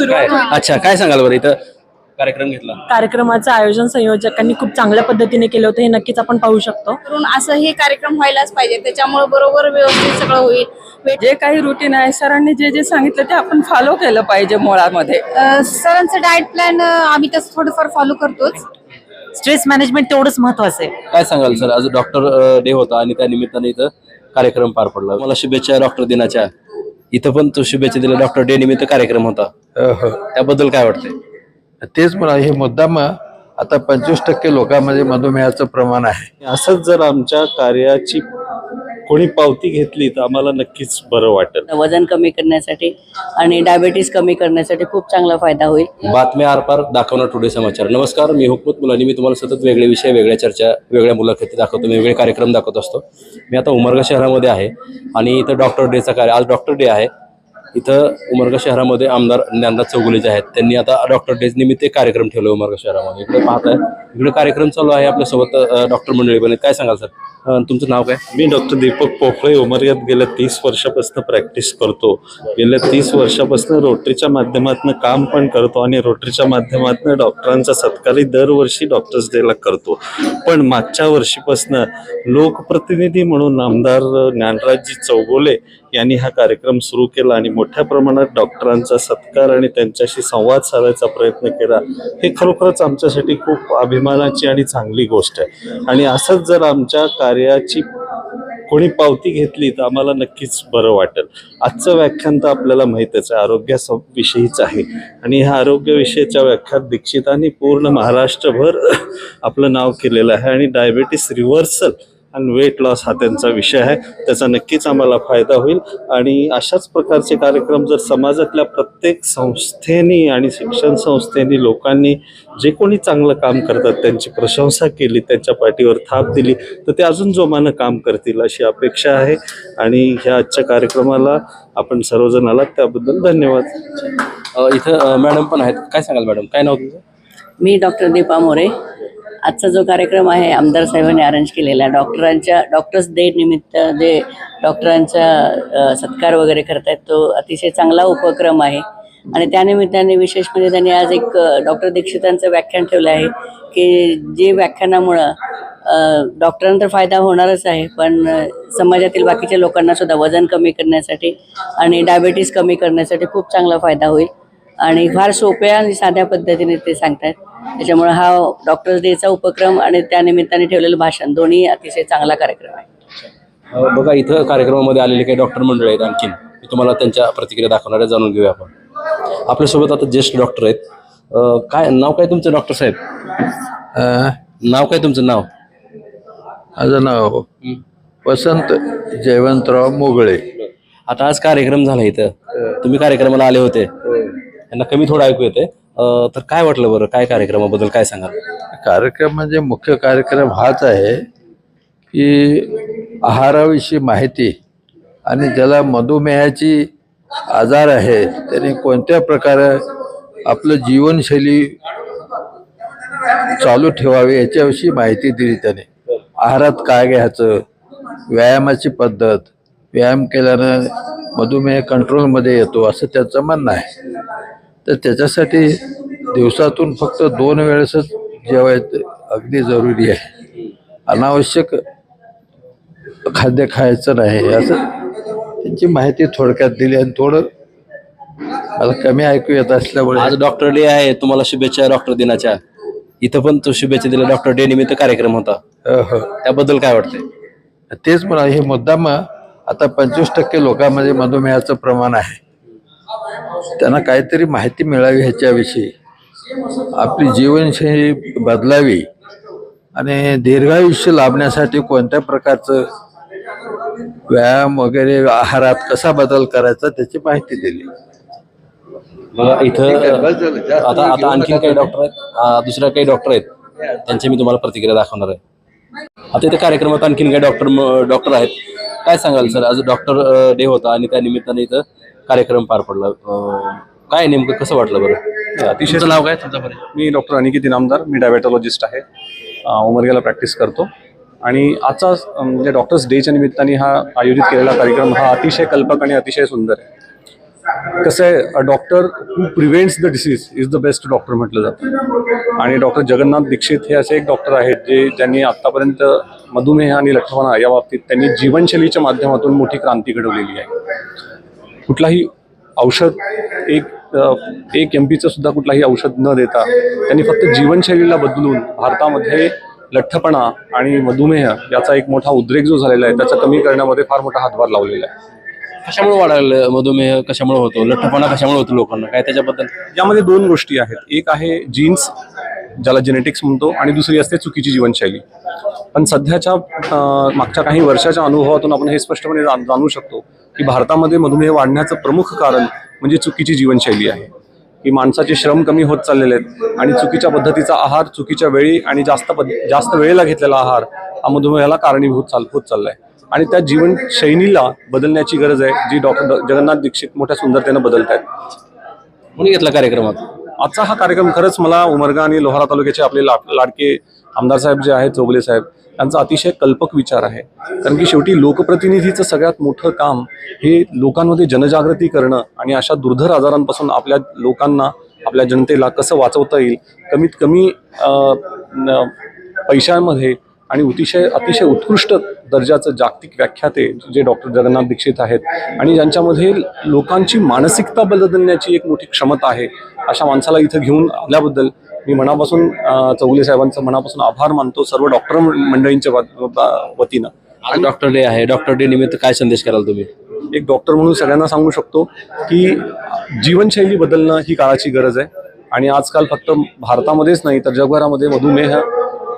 काय? अच्छा काय सांगाल बरं इथं? कार्यक्रम घेतला. कार्यक्रमाचं आयोजन संयोजकांनी खूप चांगल्या पद्धतीने केलं होतं हे नक्कीच आपण पाहू शकतो. करून असं हे कार्यक्रम व्हायलाच पाहिजे त्याच्यामुळे बरोबर व्यवस्थित सगळं होईल. जे काही रुटीन आहे सरांनी जे जे सांगितलं ते आपण फॉलो केलं पाहिजे मुळामध्ये. सरांचं डाएट प्लॅन आम्ही तसं थोडंफार फॉलो करतोच. स्ट्रेस मॅनेजमेंट तेवढंच महत्वाचं आहे. काय सांगाल सर? आज डॉक्टर डे होता आणि त्या निमित्ताने इथं कार्यक्रम पार पडला. मला शुभेच्छा डॉक्टर दिनाच्या. इथं पण तो शुभेच्छा दिल्या डॉक्टर डे निमित्त कार्यक्रम होता. त्याबद्दल काय वाटतंय? तेच म्हणा हे मुद्दाम आता पंचवीस टक्के लोकांमध्ये मधुमेहाचं प्रमाण आहे. असंच जर आमच्या कार्याची कोणी पावती घेतली तर आम्हाला नक्कीच बरं वाटेल. वजन कमी करण्यासाठी आणि डायबेटीस कमी करण्यासाठी खूप चांगला फायदा होईल. बातम्या आरपार दाखवणार टुडे समाचार. नमस्कार मी हुकमत मुलांनी. मी तुम्हाला सतत वेगळे विषय वेगळ्या चर्चा वेगळ्या मुलाखती दाखवतो. मी वेगळे कार्यक्रम दाखवत असतो. मी आता उमरगा शहरामध्ये आहे आणि इथं डॉक्टर डेचा कार्य आज डॉक्टर डे आहे. इथं उमरगा शहरामध्ये आमदार ज्ञानराज चौगुले जे आहेत त्यांनी आता डॉक्टर डेज निमित्त कार्यक्रम ठेवला उमरगा शहरामध्ये. इकडे पाहताय इकडे कार्यक्रम चालू आहे आपल्यासोबत डॉक्टर मंडळी पण काय सांगाल सर? तुमचं नाव काय? मी डॉक्टर दीपक पोफळे उमरग्यात गेल्या तीस वर्षापासून प्रॅक्टिस करतो. गेल्या तीस वर्षापासून रोटरीच्या माध्यमातून काम पण करतो आणि रोटरीच्या माध्यमातून डॉक्टरांचा सत्कारही दरवर्षी डॉक्टर्स डेला करतो. पण मागच्या वर्षीपासून लोकप्रतिनिधी म्हणून आमदार ज्ञानराजजी चौगोले यांनी हा कार्यक्रम सुरू केला आणि मोठ्या प्रमाणात डॉक्टरांचा सत्कार आणि त्यांच्याशी संवाद साधायचा प्रयत्न केला. हे खरोखरच आमच्यासाठी खूप अभिमानाची आणि चांगली गोष्ट आहे. आणि असंच जर आमच्या कार्याची कोणी पावती घेतली तर आम्हाला नक्कीच बरं वाटेल. आजचं व्याख्यान तर आपल्याला माहीतच आहे आरोग्याविषयीच आहे. आणि ह्या आरोग्यविषयीच्या व्याख्यात दीक्षितांनी पूर्ण महाराष्ट्रभर आपलं नाव केलेलं आहे आणि डायबेटीस रिव्हर्सल आणि वेट लॉस हा त्यांचा विषय आहे. त्याचा नक्कीच आम्हाला फायदा होईल. आणि अशाच प्रकारचे कार्यक्रम जर समाजातल्या प्रत्येक संस्थेनी आणि शिक्षण संस्थेनी लोकांनी जे कोणी चांगलं काम करतात त्यांची प्रशंसा केली त्यांच्या पाठीवर थाप दिली तर ते अजून जोमानं काम करतील अशी अपेक्षा आहे. आणि ह्या आजच्या कार्यक्रमाला आपण सर्वजण आलात त्याबद्दल धन्यवाद. इथं मॅडम पण आहेत. काय सांगाल मॅडम? काय नाव मी डॉक्टर दीपा मोरे. आजचा जो कार्यक्रम आहे आमदार साहेबांनी अरेंज केलेला डॉक्टरांच्या डॉक्टर्स डे निमित्त जे डॉक्टरांचा सत्कार वगैरे करतायत तो अतिशय चांगला उपक्रम आहे. आणि त्यानिमित्ताने विशेष म्हणजे त्यांनी आज एक डॉक्टर दीक्षितांचं व्याख्यान ठेवलं आहे की जे व्याख्यानामुळं डॉक्टरांना तर फायदा होणारच आहे पण समाजातील बाकीच्या लोकांना सुद्धा वजन कमी करण्यासाठी आणि डायबेटीस कमी करण्यासाठी खूप चांगला फायदा होईल. आणि फार सोप्या आणि साध्या पद्धतीने ते सांगतात त्याच्यामुळे हा डॉक्टर्स डेचा उपक्रम आणि त्या निमित्ताने ठेवलेलं भाषण दोन्ही अतिशय चांगला कार्यक्रम आहे. बघा इथं कार्यक्रमामध्ये आलेले काही डॉक्टर मंडळी आहेत आणखीन. मी तुम्हाला त्यांच्या प्रतिक्रिया दाखवणार आहे जाणून घेऊया आपण. आपल्यासोबत आता ज्येष्ठ डॉक्टर आहेत. अं, काय नाव काय तुमचं डॉक्टर साहेब? अं, नाव काय तुमचं? नाव? माझं नाव वसंत जयवंतराव मोगळे. आता आज कार्यक्रम झाला इथं. तुम्ही कार्यक्रमाला आले होते. यांना कमी थोडं ऐकू येते तर काय वाटलं बरं? काय कार्यक्रमाबद्दल काय सांगाल? कार्यक्रम म्हणजे मुख्य कार्यक्रम हाच आहे की आहाराविषयी माहिती आणि ज्याला मधुमेहाची आजार आहे त्याने कोणत्या प्रकारे आपलं जीवनशैली चालू ठेवावी याच्याविषयी माहिती दिली त्याने. आहारात काय घ्यायचं? व्यायामाची पद्धत व्यायाम केल्यानं मधुमेह कंट्रोलमध्ये येतो असं त्याचं म्हणणं आहे. तर त्याच्यासाठी दिवसातून फक्त दोन वेळेसच जेवायचं अगदी जरुरी आहे. अनावश्यक खाद्य खायचं नाही असं त्यांची माहिती थोडक्यात दिली आणि थोडं मला कमी ऐकू येत असल्यामुळे आज डॉक्टर डे आहे तुम्हाला शुभेच्छा डॉक्टर दिनाच्या. इथं पण तो शुभेच्छा दिल्या डॉक्टर डे निमित्त कार्यक्रम होता. हो, हो. त्याबद्दल काय वाटतंय? तेच म्हणा हे मुद्दाम आता पंचवीस टक्के लोकांमध्ये मधुमेहाचं प्रमाण आहे. त्यांना काहीतरी माहिती मिळावी ह्याच्याविषयी. आपली जीवनशैली बदलावी आणि दीर्घायुष्य लाभण्यासाठी कोणत्या प्रकारचं व्यायाम वगैरे आहारात कसा बदल करायचा त्याची माहिती दिली. बघा इथं आता आता आणखीन काही डॉक्टर आहेत. दुसऱ्या काही डॉक्टर आहेत. त्यांची मी तुम्हाला प्रतिक्रिया दाखवणार आहे. आता इथे कार्यक्रमात आणखीन काही डॉक्टर डॉक्टर आहेत. काय सांगाल सर आज डॉक्टर डे होता आणि त्या निमित्ताने इथं कार्यक्रम पार पडला. अं, काय नेमकं कसं वाटलं बरं? अतिशय तुमचं नाव काय तुमचा परिचय मी डॉक्टर अनिकेत इनामदार मी डायबेटॉलॉजिस्ट आहे. अ, उमरग्याला प्रॅक्टिस करतो. आणि आजचा म्हणजे डॉक्टर्स डेच्या निमित्ताने हा आयोजित केलेला कार्यक्रम हा अतिशय कल्पक आणि अतिशय सुंदर आहे. कसं आहे doctor who prevents the disease is the best doctor म्हटलं जातं. आणि डॉक्टर जगन्नाथ दीक्षित हे असे एक डॉक्टर आहेत जे ज्यांनी आत्तापर्यंत मधुमेह आणि लठ्ठपणा या बाबतीत त्यांनी जीवनशैलीच्या माध्यमातून मोठी क्रांती घडवलेली आहे. कुठलाही औषध एक एक एम पीचं सुद्धा कुठलाही औषध न देता त्यांनी फक्त जीवनशैलीला बदलून भारतामध्ये लठ्ठपणा आणि मधुमेह याचा एक मोठा उद्रेक जो झालेला आहे त्याचा कमी करण्यामध्ये फार मोठा हातभार लावलेला आहे. कशामुळे वाढायला मधुमेह कशामुळे होतो लठ्ठपणा कशामुळे होतो लोकांना? काय त्याच्याबद्दल? यामध्ये दोन गोष्टी आहेत. एक आहे जीन्स ज्याला जेनेटिक्स म्हणतो आणि दुसरी असते चुकीची जीवनशैली. पण सध्याच्या मागच्या काही वर्षाच्या अनुभवातून आपण हे स्पष्टपणे जाणू शकतो की भारतामध्ये मधुमेह वाढण्याचं प्रमुख कारण म्हणजे चुकीची जीवनशैली आहे. की माणसाचे श्रम कमी होत चाललेले आहेत आणि चुकीच्या पद्धतीचा आहार चुकीच्या वेळी आणि जास्त पद जास्त वेळेला घेतलेला आहार हा मधुमेहाला कारणीभूत चाल होत चाललाय. आणि त्या जीवनशैलीला बदलण्याची गरज आहे जी डॉक्टर जगन्नाथ दीक्षित मोठ्या सुंदरतेनं बदलत आहेत कोणी घेतला कार्यक्रमात. आजचा हा कार्यक्रम खरंच मला उमरगा आणि लोहारा तालुक्याचे आपले ला लाडके आमदार साहेब जे आहेत चौगले साहेब यांचा अतिशय कल्पक विचार आहे. कारण की शेवटी लोकप्रतिनिधीचं सगळ्यात मोठं काम हे लोकांमध्ये जनजागृती करणं आणि अशा दुर्धर आजारांपासून आपल्या लोकांना आपल्या जनतेला कसं वाचवता येईल? कमीत कमी न- पैशांमध्ये आणि अतिशय अतिशय उत्कृष्ट दर्जाचं जागतिक व्याख्याते जे डॉक्टर जगन्नाथ दीक्षित आहेत. आणि ज्यांच्यामध्ये लोकांची मानसिकता बदलण्याची एक मोठी क्षमता आहे अशा माणसाला इथं घेऊन आल्याबद्दल मी मनापासून चौगुले साहेबांचं मनापासून आभार मानतो सर्व डॉक्टर मंडळींच्या वतीनं. आज डॉक्टर डे आहे. डॉक्टर डे निमित्त काय संदेश कराल तुम्ही? एक डॉक्टर म्हणून सगळ्यांना सांगू शकतो की जीवनशैली बदलणं ही काळाची गरज आहे. आणि आजकाल फक्त भारतामध्येच नाही तर जगभरामध्ये मधुमेह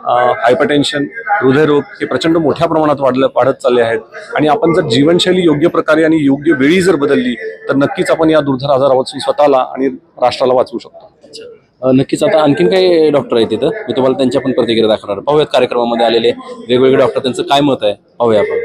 हायपरटेन्शन हृदयरोग हे प्रचंड मोठ्या प्रमाणात वाढलं वाढत चालले आहेत. आणि आपण जर जीवनशैली योग्य प्रकारे आणि योग्य वेळी जर बदलली तर नक्कीच आपण या दुर्धर आजारापासून स्वतःला आणि राष्ट्राला वाचवू शकतो. नक्कीच आता आणखीन काही डॉक्टर आहेत तिथं. मी तुम्हाला त्यांच्या पण प्रतिक्रिया दाखवणार. पाहूयात कार्यक्रमामध्ये आलेले वेगवेगळे डॉक्टर त्यांचं काय मत आहे? पाहूया आपण.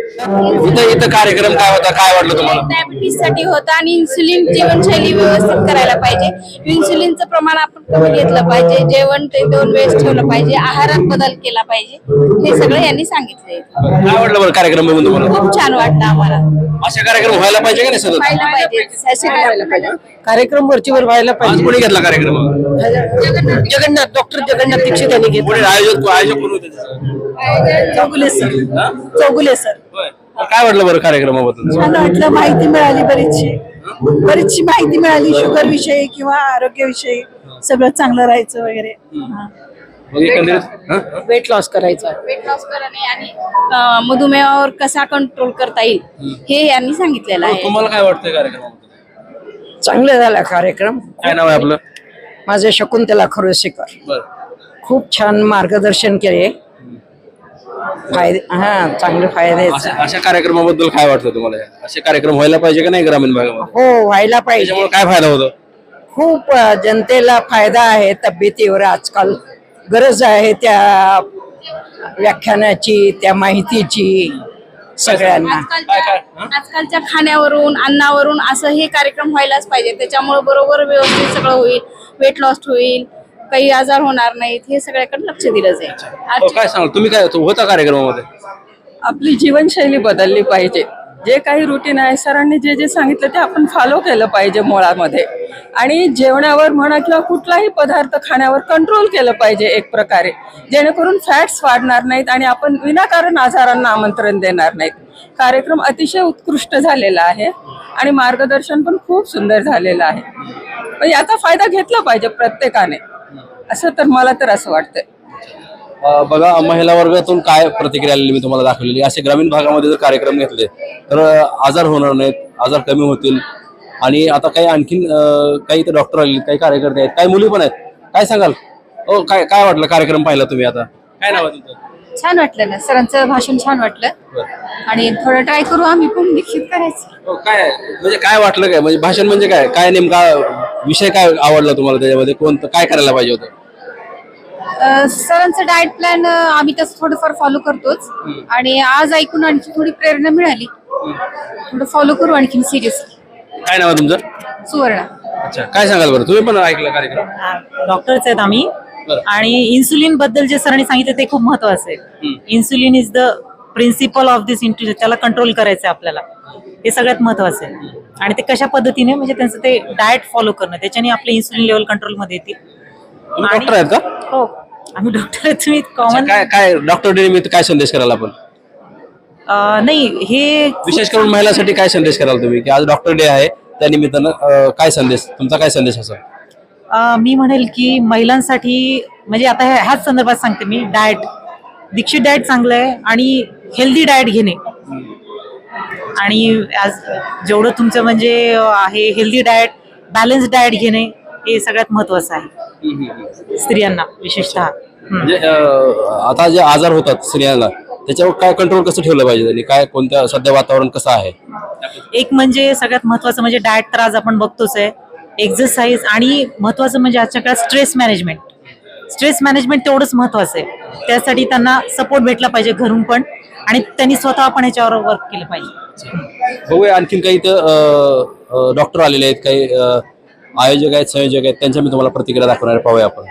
इथं इथं कार्यक्रम काय होता? काय वाटलं तुम्हाला? डायबिटीससाठी होतं आणि इन्सुलिन जीवनशैली व्यवस्थित करायला पाहिजे. इन्सुलिनचं प्रमाण आपण कमी घेतलं पाहिजे. जेवण ते दोन वेळेस ठेवलं पाहिजे. आहारात बदल केला पाहिजे. हे सगळं यांनी सांगितले काय वाटलं बरं कार्यक्रम बघून तुम्हाला? खूप छान वाटलं आम्हाला. असे कार्यक्रम व्हायला पाहिजे का नाही सतत? व्हायला पाहिजे. असे व्हायला पाहिजे. कार्यक्रम वरचीवर व्हायला आज कोणी घेतला कार्यक्रम? जगन्नाथ डॉक्टर जगन्नाथ दीक्षित यांनी कोणी आयोजक आयोजक कोण होते? त्याचे? चौगुले सर. हा? चौगुले सर. होय. काय वाटलं बरं कार्यक्रमाबद्दल? छान वाटलं. माहिती मिळाली बरीचशी. बरीचशी माहिती मिळाली. शुगर विषयी किंवा आरोग्य विषयी. सगळं चांगलं राहायचं वगैरे. मग एकंदरीत हा? वेट लॉस करायचा. वेट लॉस करणे आणि अं, मधुमेहावर कसा कंट्रोल करता येईल हे यांनी सांगितलेलं आहे. तुम्हाला काय वाटतंय कार्यक्रमाबद्दल? चांगलं झाला कार्यक्रम. काय नाव आहे आपलं? माझे शकुंतला खरोसेकर खूप छान मार्गदर्शन केले. फायदे हा चांगले फायदे अशा अशा कार्यक्रमाबद्दल काय वाटतं तुम्हाला? असे कार्यक्रम व्हायला पाहिजे का नाही ग्रामीण भागामध्ये? हो व्हायला पाहिजे. त्याच्यामुळे काय फायदा होतो? खूप अ, जनतेला फायदा आहे तब्येतीवर आजकाल. गरज आहे त्या व्याख्यानाची त्या माहितीची. सगळ्यांना. आजकालच्या आजकालच्या खाण्यावरून अन्नावरून असं हे कार्यक्रम व्हायलाच पाहिजे. त्याच्यामुळे बरोबर व्यवस्थित सगळं होईल वेट लॉस होईल काही आजार होणार नाहीत हे सगळ्याकडे लक्ष दिलं जाईल. हो, आज- काय सांगाल? तुम्ही काय होता कार्यक्रमामध्ये? आपली जीवनशैली बदलली पाहिजे. जे काही रुटीन आहे सरांनी जे जे सांगितलं ते आपण फॉलो केलं पाहिजे मुळामध्ये. आणि जेवणावर म्हणा किंवा कुठलाही पदार्थ खाण्यावर कंट्रोल केलं पाहिजे एक प्रकारे. जेणेकरून फॅट्स वाढणार नाहीत आणि आपण विनाकारण आजारांना आमंत्रण देणार नाहीत. कार्यक्रम अतिशय उत्कृष्ट झालेला आहे आणि मार्गदर्शन पण खूप सुंदर झालेलं आहे. पण याचा फायदा घेतला पाहिजे प्रत्येकाने. असं तर मला तर असं वाटतं बघा महिला वर्गातून काय प्रतिक्रिया आलेली मी तुम्हाला दाखवलेली. असे ग्रामीण भागामध्ये जर कार्यक्रम घेतले तर आजार होणार नाहीत आजार कमी होतील. आणि आता काही आणखीन काही तर डॉक्टर आले काही कार्यकर्ते आहेत काही मुली पण आहेत. काय सांगाल? हो काय काय वाटलं कार्यक्रम पाहिला तुम्ही आता? काय नाव छान वाटलं ना. सरांचं भाषण छान वाटलं. आणि थोडं ट्राय करू आम्ही पण दीक्षित करायचं. हो, काय म्हणजे काय वाटलं काय? म्हणजे भाषण म्हणजे काय? काय नेमका विषय काय आवडला तुम्हाला त्याच्यामध्ये? कोणतं काय करायला पाहिजे होतं? सरांचं डाएट प्लॅन आम्ही तसं थोडंफार फॉलो करतोच. आणि आज ऐकून आणखी थोडी प्रेरणा मिळाली. थोडं फॉलो करू आणखीन सिरियसली काय नाव आहे तुमचं? सुवर्ण. अच्छा काय सांगाल बरं? तुम्ही पण ऐकलं कार्यक्रम? डॉक्टरच आहेत आम्ही. बरं. आणि इन्सुलिनबद्दल जे सरांनी सांगितलं ते खूप महत्वाचं आहे. Insulin is the principle of this into त्याला कंट्रोल करायचं आहे आपल्याला. हे सगळ्यात महत्वाचं आहे. आणि ते कशा पद्धतीने म्हणजे त्यांचं ते डाएट फॉलो करणं. त्याच्याने आपले इन्सुलिन लेवल कंट्रोलमध्ये येतील. तुम्ही आणि- डॉक्टर आहेत का? हो. आम्ही डॉक्टर तुम्ही कॉमन काय काय डॉक्टर डे निमित्त काय संदेश कराल आपण? नाही हे विशेष करून महिलांसाठी काय संदेश कराल तुम्ही? की आज डॉक्टर डे आहे त्या निमित्तानं अं, काय संदेश तुमचा काय संदेश असेल? अ, मी म्हणेल की महिलांसाठी म्हणजे आता ह्या- ह्याच संदर्भात सांगते मी डाएट दीक्षित डाएट चांगलं आहे आणि हेल्दी डाएट घेणे. आणि आज जेवढं तुमचं म्हणजे अ, आहे हेल्दी डाएट बॅलन्स डाएट घेणे. हे सगळ्यात महत्वाचं आहे. स्त्रियांना विशेषतः. म्हणजे आता जे आजार होतात स्त्रियांना त्याच्यावर काय कंट्रोल कसं ठेवलं पाहिजे? त्यांनी काय कोणत्या सध्या वातावरण कसं आहे? एक म्हणजे सगळ्यात महत्वाचं म्हणजे डाएट तर आज आपण बघतोच आहे. एक्झरसाईज आणि महत्वाचं म्हणजे आजच्या काळात स्ट्रेस मॅनेजमेंट स्ट्रेस मॅनेजमेंट तेवढंच महत्वाचं आहे. त्यासाठी त्यांना सपोर्ट भेटला पाहिजे घरून पण. आणि त्यांनी स्वतः पण याच्यावर वर्क केलं पाहिजे. बघूया आणखीन काही इथं डॉक्टर आलेले आहेत काही आयोजक आहेत संयोजक आहेत त्यांच्या मी तुम्हाला प्रतिक्रिया दाखवणार. पाहूया आपण.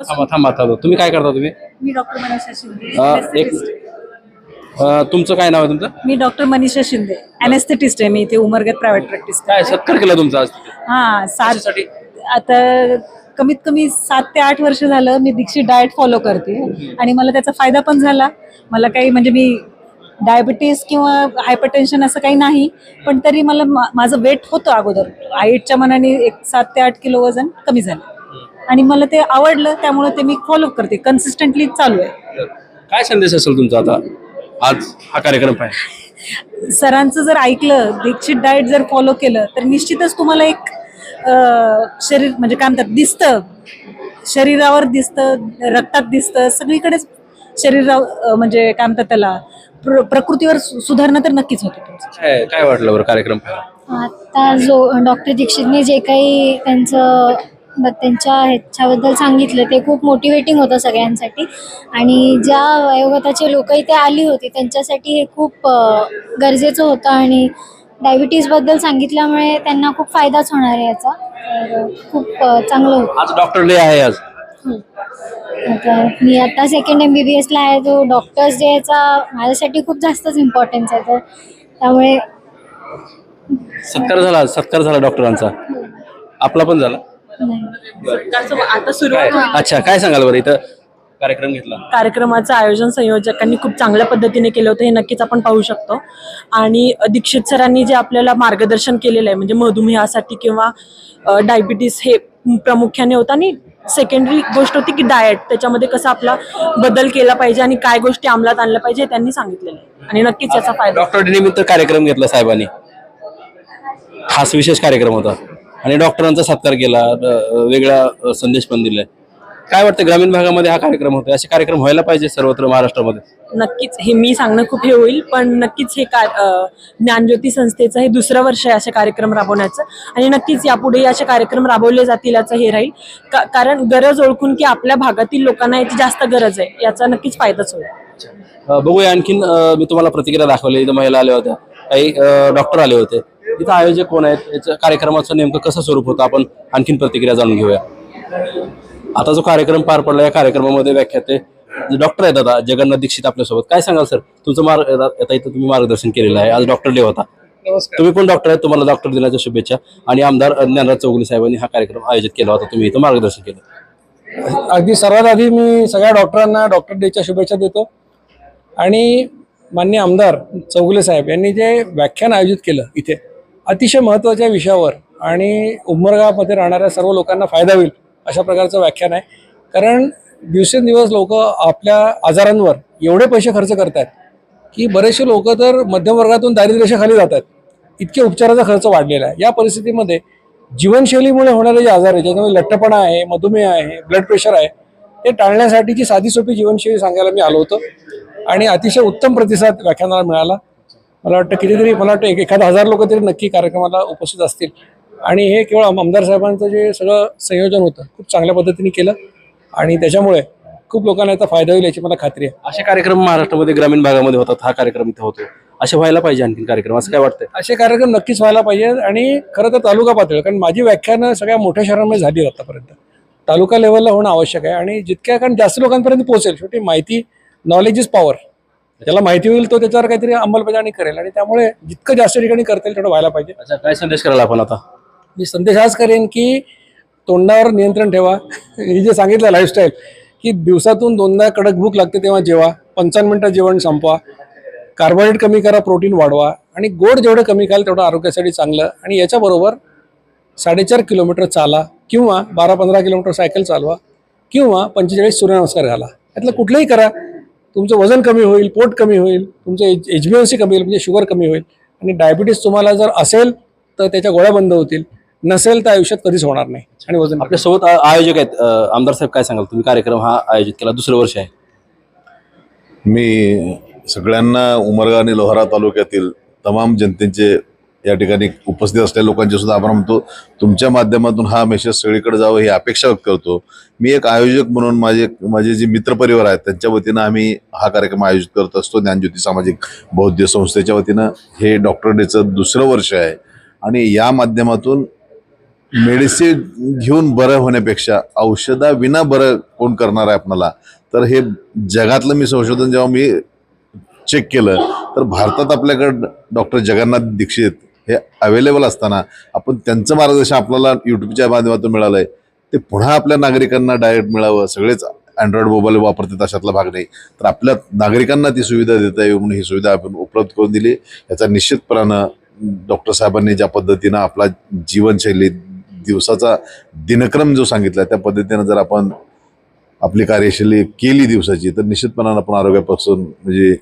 थांबा थांबा थांबा. तुम्ही काय करता तुम्ही? मी डॉक्टर मनीषा शिंदे अं, एक अं, तुमचं काय नाव आहे तुमचं? मी डॉक्टर मनीषा शिंदे अनेस्थेटिस्ट आहे. मी इथे उमरगत प्रायव्हेट प्रॅक्टिस काय सत्कार केला तुमचा आज? तिथे? हा सात कशासाठी? आता कमीत कमी सात ते आठ वर्ष झालं मी दीक्षित डाएट फॉलो करते. आणि मला त्याचा फायदा पण झाला. मला काही म्हणजे मी डायबिटीस किंवा हायपरटेन्शन असं काही नाही पण तरी मला मा- माझं वेट होतं अगोदर. हाईटच्या मनाने एक सात ते आठ किलो वजन कमी झालं. आणि मला ते आवडलं त्यामुळे ते मी फॉलो करते. कन्सिस्टंटली चालू आहे. काय संदेश असेल तुमचा आता? आज हा कार्यक्रम पाहिजे. सरांचं जर ऐकलं दीक्षित डाएट जर फॉलो केलं तर निश्चितच तुम्हाला एक शरीर म्हणजे काय म्हणतात दिसतं. शरीरावर दिसतं रक्तात दिसतं सगळीकडेच शरीरा अं, म्हणजे काय म्हणतात त्याला प्र प्रकृतीवर सु- सुधारणा तर नक्कीच होते तुमचं. काय काय वाटलं बरं कार्यक्रम पाहिला आता जो डॉक्टर दीक्षितने जे काही त्यांचं ब- त्यांच्या ह्याच्याबद्दल सांगितलं ते खूप मोटिवेटिंग होतं सगळ्यांसाठी. आणि ज्या वयोगटाचे लोक इथे आली होती त्यांच्यासाठी हे खूप अ, गरजेचं होतं. आणि डायबिटीजबद्दल सांगितल्यामुळे त्यांना खूप फायदाच होणार आहे याचा. तर खूप अ, चांगलं होतं. आज डॉक्टर डे आहे आज. आता मी आता सेकंड एम बी बी एसला आहे तो डॉक्टर्स डेचा माझ्यासाठी खूप जास्तच इम्पॉर्टन्स आहे तर त्यामुळे सत्कार झाला सत्कार झाला डॉक्टरांचा आपला पण झाला? नाही. आता सुरू काय? अच्छा काय सांगाल बरं इथं? कार्यक्रम घेतला. कार्यक्रमाचं आयोजन संयोजकांनी खूप चांगल्या पद्धतीने केलं होतं हे नक्कीच आपण पाहू शकतो. आणि दीक्षित सरांनी जे आपल्याला मार्गदर्शन केलेलं आहे म्हणजे मधुमेहासाठी किंवा डायबिटीस हे प्रामुख्याने होतं आणि सेकंडरी गोष्ट होती की डाएट त्याच्यामध्ये कसा आपला बदल केला पाहिजे आणि काय गोष्टी अंमलात आणल्या पाहिजे हे त्यांनी सांगितलेलं आहे. आणि नक्कीच याचा फायदा डॉक्टर निमित्त कार्यक्रम घेतला साहेबांनी. खास विशेष कार्यक्रम होता. आणि डॉक्टरांचा सत्कार केला अ, वेगळा अ, संदेश पण दिलाय. काय वाटतं ग्रामीण भागामध्ये हा कार्यक्रम होतो असे कार्यक्रम व्हायला पाहिजे सर्वत्र महाराष्ट्रामध्ये? नक्कीच. हे मी सांगणं खूप हे होईल पण नक्कीच हे का अं, ज्ञानज्योती संस्थेचं हे दुसरं वर्ष आहे असे कार्यक्रम राबवण्याचं. आणि नक्कीच यापुढे असे कार्यक्रम राबवले जातील याचं हे राहील. का- कारण गरज ओळखून की आपल्या भागातील लोकांना याची जास्त गरज आहे. याचा नक्कीच फायदाच होईल. बघूया आणखीन मी तुम्हाला प्रतिक्रिया दाखवली. इथं महिला आल्या होत्या. काही डॉक्टर आले होते. इथं आयोजक कोण आहेत? याचं कार्यक्रमाचं नेमकं कसं स्वरूप होतं? आपण आणखीन प्रतिक्रिया जाणून घेऊया. आता जो कार्यक्रम पार पडला या कार्यक्रमामध्ये व्याख्याते डॉक्टर आहेत आता जगन्नाथ दीक्षित आपल्यासोबत. काय सांगाल सर तुमचं मार्ग आता इथं तुम्ही मार्गदर्शन केलेलं आहे. आज डॉक्टर डे होता. तुम्ही पण डॉक्टर आहेत? तुम्हाला डॉक्टर दिनाच्या शुभेच्छा. आणि आमदार ज्ञानराज चौगुले साहेबांनी हा कार्यक्रम आयोजित केला होता. तुम्ही इथं मार्गदर्शन केलं. अगदी सर्वात आधी मी सगळ्या डॉक्टरांना डॉक्टर डेच्या शुभेच्छा देतो. आणि मान्य आमदार चौगुले साहेब यांनी जे व्याख्यान आयोजित केलं इथे अतिशय महत्त्वाच्या विषयावर आणि उमरगामध्ये राहणाऱ्या सर्व लोकांना फायदा होईल. अशा प्रकारचं व्याख्यान आहे. कारण दिवसेंदिवस लोक आपल्या आजारांवर एवढे पैसे खर्च करतात की बरेचसे लोक तर मध्यमवर्गातून दारिद्र्याखाली जातात इतके उपचाराचा खर्च वाढलेला आहे. या परिस्थितीमध्ये जीवनशैलीमुळे होणारे जे आजार आहे ज्याच्यामध्ये लठ्ठपणा आहे मधुमेह आहे ब्लड प्रेशर आहे ते टाळण्यासाठीची साधी सोपी जीवनशैली सांगायला मी आलो होतो. आणि अतिशय उत्तम प्रतिसाद व्याख्यानाला मिळाला. मला वाटतं कितीतरी मला वाटतं एखादा हजार लोक तरी नक्की कार्यक्रमाला उपस्थित असतील. आणि हे केवळ आम- आमदार साहेबांचं जे सगळं संयोजन होतं खूप चांगल्या पद्धतीने केलं. आणि त्याच्यामुळे खूप लोकांना याचा फायदा होईल याची मला खात्री आहे. असे कार्यक्रम महाराष्ट्रामध्ये ग्रामीण भागामध्ये होतात हा कार्यक्रम इथे होतो. असे व्हायला पाहिजे आणखीन कार्यक्रम असं काय वाटतंय? असे कार्यक्रम नक्कीच व्हायला पाहिजे आणि खरं तर तालुका पातळीवर कारण माझी व्याख्यानं सगळ्या मोठ्या शहरांमध्ये झाली आतापर्यंत. तालुका लेवलला होणं आवश्यक आहे आणि जितक्या कारण जास्त लोकांपर्यंत पोहोचेल शेवटी माहिती नॉलेज इज पॉवर ज्याला माहिती होईल तो त्याच्यावर काहीतरी अंमलबजावणी करेल आणि त्यामुळे जितकं जास्त ठिकाणी करता येईल तेवढं व्हायला पाहिजे. काय संदेश करायला आपण आता? मी संदेश हाच करेन की तोंडावर नियंत्रण ठेवा. हे जे सांगितलं लाईफस्टाईल की दिवसातून दोनदा कडक भूक लागते तेव्हा जेवा पंचावन्न मिनटं जेवण संपवा कार्बोहायड्रेट कमी करा प्रोटीन वाढवा आणि गोड जेवढं कमी खाल तेवढं आरोग्यासाठी चांगलं. आणि याच्याबरोबर साडेचार किलोमीटर चाला किंवा बारा पंधरा किलोमीटर सायकल चालवा किंवा पंचेचाळीस सूर्यनमस्कार घाला. यातलं कुठलंही करा. तुमचं वजन कमी होईल पोट कमी होईल तुमचं H H B N C कमी होईल म्हणजे शुगर कमी होईल. आणि डायबिटीस तुम्हाला जर असेल तर त्याच्या गोळ्या बंद होतील. नसेल तर आयुष्यात कधीच होणार नाही. आणि वजन आपल्यासोबत आयोजक आहेत आमदार साहेब काय सांगाल? तुम्ही कार्यक्रम हा आयोजित केला दुसरं वर्ष आहे. मी सगळ्यांना उमरगा आणि लोहारा तालुक्यातील तमाम जनतेचे या ठिकाणी उपस्थित असलेल्या लोकांचे सुद्धा आभार मानतो. तुमच्या माध्यमातून हा मेसेज सगळीकडे जावं ही अपेक्षा व्यक्त करतो. मी एक आयोजक म्हणून माझे माझे जे मित्रपरिवार आहेत त्यांच्या वतीनं आम्ही हा कार्यक्रम आयोजित करत असतो ज्ञानज्योती सामाजिक बौद्ध संस्थेच्या वतीनं. हे डॉक्टर डेचं दुसरं वर्ष आहे. आणि या माध्यमातून मेडिसिन घेऊन बरं होण्यापेक्षा औषधाविना बरं कोण करणार आहे आपणाला? तर हे जगातलं मी संशोधन जेव्हा मी चेक केलं तर भारतात आपल्याकडं डॉक्टर जगन्नाथ दीक्षित हे अवेलेबल असताना आपण त्यांचं मार्गदर्शन आपल्याला यूट्यूबच्या माध्यमातून मिळालं आहे ते पुन्हा आपल्या नागरिकांना डायरेक्ट मिळावं. सगळेच अँड्रॉइड मोबाईल वापरतात अशातला भाग नाही. तर आपल्या नागरिकांना ती सुविधा देता येईल म्हणून ही सुविधा आपण उपलब्ध करून दिली. याचा निश्चितपणानं डॉक्टर साहेबांनी ज्या पद्धतीनं आपला जीवनशैली दिवसाचा दिनक्रम जो सांगितला त्या पद्धतीनं जर आपण आपली कार्यशैली केली दिवसाची तर निश्चितपणानं आपण आरोग्यापासून म्हणजे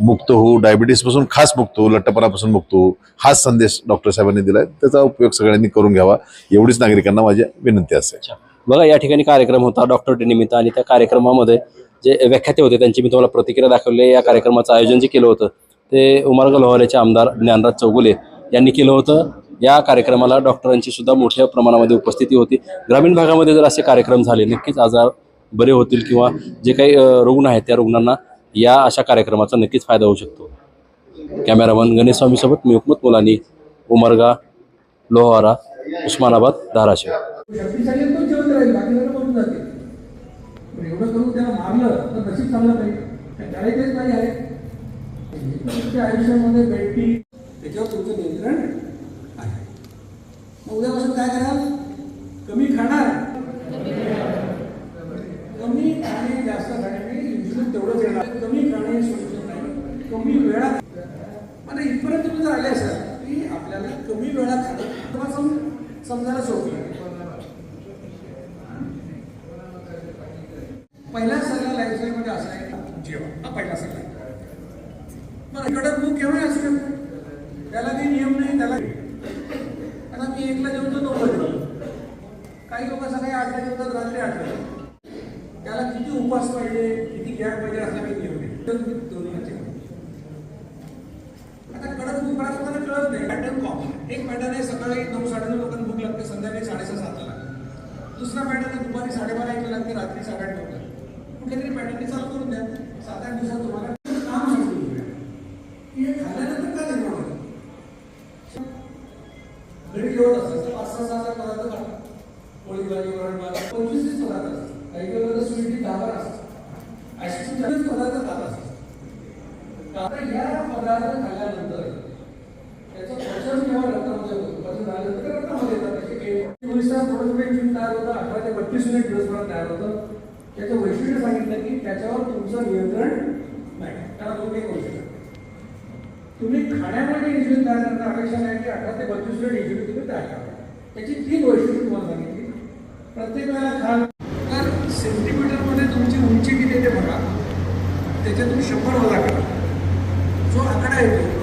मुक्त होऊ डायबिटीसपासून खास मुक्त होऊ लठ्ठपणापासून मुक्त होऊ हाच संदेश डॉक्टर साहेबांनी दिला त्याचा उपयोग सगळ्यांनी करून घ्यावा. एवढीच नागरिकांना माझी विनंती असेल बघा या ठिकाणी कार्यक्रम होता डॉक्टर डे निमित्त आणि त्या कार्यक्रमामध्ये जे व्याख्याते होते त्यांची मी तुम्हाला प्रतिक्रिया दाखवली. या कार्यक्रमाचं आयोजन जे केलं होतं ते उमरगा लोहारेचे आमदार ज्ञानराज चौगुले यांनी केलं होतं. या कार्यक्रमाला डॉक्टरांची सुद्धा मोठ्या प्रमाणामध्ये उपस्थिती होती. ग्रामीण भागामध्ये जर असे कार्यक्रम झाले नक्कीच आजार बरे होतील किंवा जे काही रुग्ण आहेत त्या रुग्णांना या अशा कार्यक्रमाचा नक्कीच फायदा होऊ शकतो. कॅमेरामन गणेश स्वामीसोबत मी हुकमत मुलानी उमरगा लोहारा उस्मानाबाद धाराशिव. आयुष्यामध्ये त्याच्यावर तुमचं नियंत्रण उद्यापासून काय कराल कमी खाणार. कमी खाणे जास्त खाण्याने इन्शुलिन तेवढंच येणार. कमी खाणे सोडून नाही. कमी वेळात आता इथपर्यंत तुम्ही जर आले असाल की आपल्याला कमी वेळात खाणं तुम्हाला सम- समजायला सोपं पहिला सल्ला लाईफस्टाईलमध्ये असा आहे जेवण. हा पहिला सल्ला बरं कडक भूक केव्हा असू शकतो त्याला काही नियम नाही त्याला आता मी एकला जेवतो दोनला जेवतो काही लोक सकाळी आठला जेवतात रात्री आठला जेवतात. त्याला किती उपास पाहिजे किती गॅप पाहिजे असा काही नियम नाही तर तुम्ही दोन्हीला जेवा. आता कडक भूक बऱ्याच लोकांना कळत नाही पॅटर्न कॉमन एक पॅटर्न आहे सकाळी नऊ साडेनऊ लोकांना भूक लागते संध्याकाळी साडेसहा सातला लागते दुसरा पॅटर्न आहे दुपारी साडेबारा एकला लागते रात्री साडेआठ लागते कुठेतरी पॅटर्न चालू करून द्या सात आठ दिवसात तुम्हाला काम समजून खाल्ल्यानंतर काय निर्माण घरी जेवण असतं पाच सहा सहा पदार्थ खातात पोळी भाजी वरण भात पंचवीस तीस पदार्थ असतात काही काही वेळेला स्वीटी दहा बारा असतात अशी चाळीस पदार्थ खात असतात आता या पदार्थ खाल्ल्यानंतर त्याचं पचन जेव्हा रक्तामध्ये होतं. पचन झाल्यानंतर रक्तामध्ये येतात त्याचे काही चोवीस तास थोडं थोडं तयार होतं. अठरा ते बत्तीस मिनिट दिवसभरात तयार होतं. त्याचं वैशिष्ट्य सांगितलं की त्याच्यावर तुमचं नियंत्रण नाही. त्याला तुम्ही करू शकता. तुम्ही खाण्यामध्ये इन्सुलिन तयार करता अपेक्षा नाही की अठरा ते बत्तीस मिनिट इन्सुलिन तुम्ही तयार करा. त्याची तीन वैशिष्ट्य तुम्हाला सांगितली. प्रत्येक वेळेला खाल तर सेंटीमीटरमध्ये तुमची उंची किती ते बघा. त्याच्यातून शंभर वजा करा. जो